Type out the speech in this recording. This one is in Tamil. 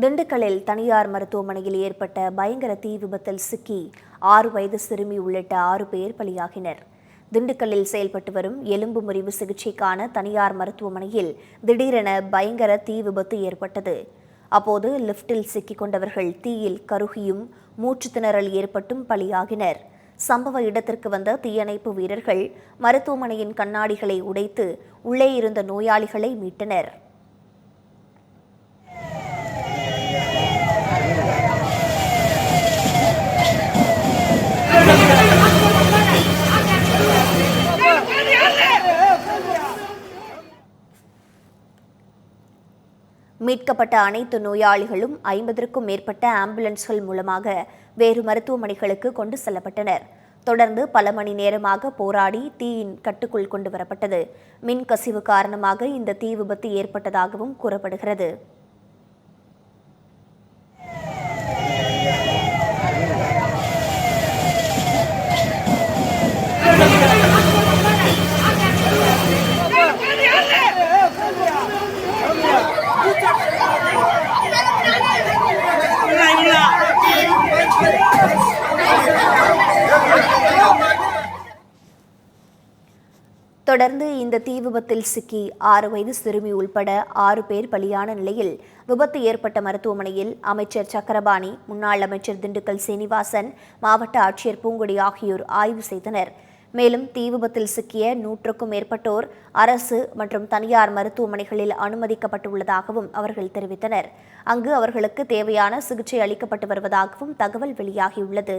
திண்டுக்கல்லில் தனியார் மருத்துவமனையில் ஏற்பட்ட பயங்கர தீ விபத்தில் சிக்கி ஆறு வயது சிறுமி உள்ளிட்ட ஆறு பேர் பலியாகினர். திண்டுக்கல்லில் செயல்பட்டு வரும் எலும்பு முறிவு சிகிச்சைக்கான தனியார் மருத்துவமனையில் திடீரென பயங்கர தீ விபத்து ஏற்பட்டது. அப்போது லிப்டில் சிக்கிக் கொண்டவர்கள் தீயில் கருகியும் மூச்சுத்திணறல் ஏற்பட்டும் பலியாகினர். சம்பவ இடத்திற்கு வந்த தீயணைப்பு வீரர்கள் மருத்துவமனையின் கண்ணாடிகளை உடைத்து உள்ளே இருந்த நோயாளிகளை மீட்டனர். மீட்கப்பட்ட அனைத்து நோயாளிகளும் ஐம்பதற்கும் மேற்பட்ட ஆம்புலன்ஸ்கள் மூலமாக வேறு மருத்துவமனைகளுக்கு கொண்டு செல்லப்பட்டனர். தொடர்ந்து பல மணி நேரமாக போராடி தீயின் கட்டுக்குள் கொண்டு வரப்பட்டது. மின் கசிவு காரணமாக இந்த தீ விபத்து ஏற்பட்டதாகவும் கூறப்படுகிறது. தொடர்ந்து இந்த தீ விபத்தில் சிக்கி ஆறு வயது சிறுமி உள்பட ஆறு பேர் பலியான நிலையில் விபத்து ஏற்பட்ட மருத்துவமனையில் அமைச்சர் சக்கரபாணி முன்னாள் அமைச்சர் திண்டுக்கல் சீனிவாசன் மாவட்ட ஆட்சியர் பூங்கொடி ஆகியோர் ஆய்வு செய்தனர். மேலும் தீ விபத்தில் சிக்கிய நூற்றுக்கும் மேற்பட்டோர் அரசு மற்றும் தனியார் மருத்துவமனைகளில் அனுமதிக்கப்பட்டுள்ளதாகவும் அவர்கள் தெரிவித்தனர். அங்கு அவர்களுக்கு தேவையான சிகிச்சை அளிக்கப்பட்டு வருவதாகவும் தகவல் வெளியாகியுள்ளது.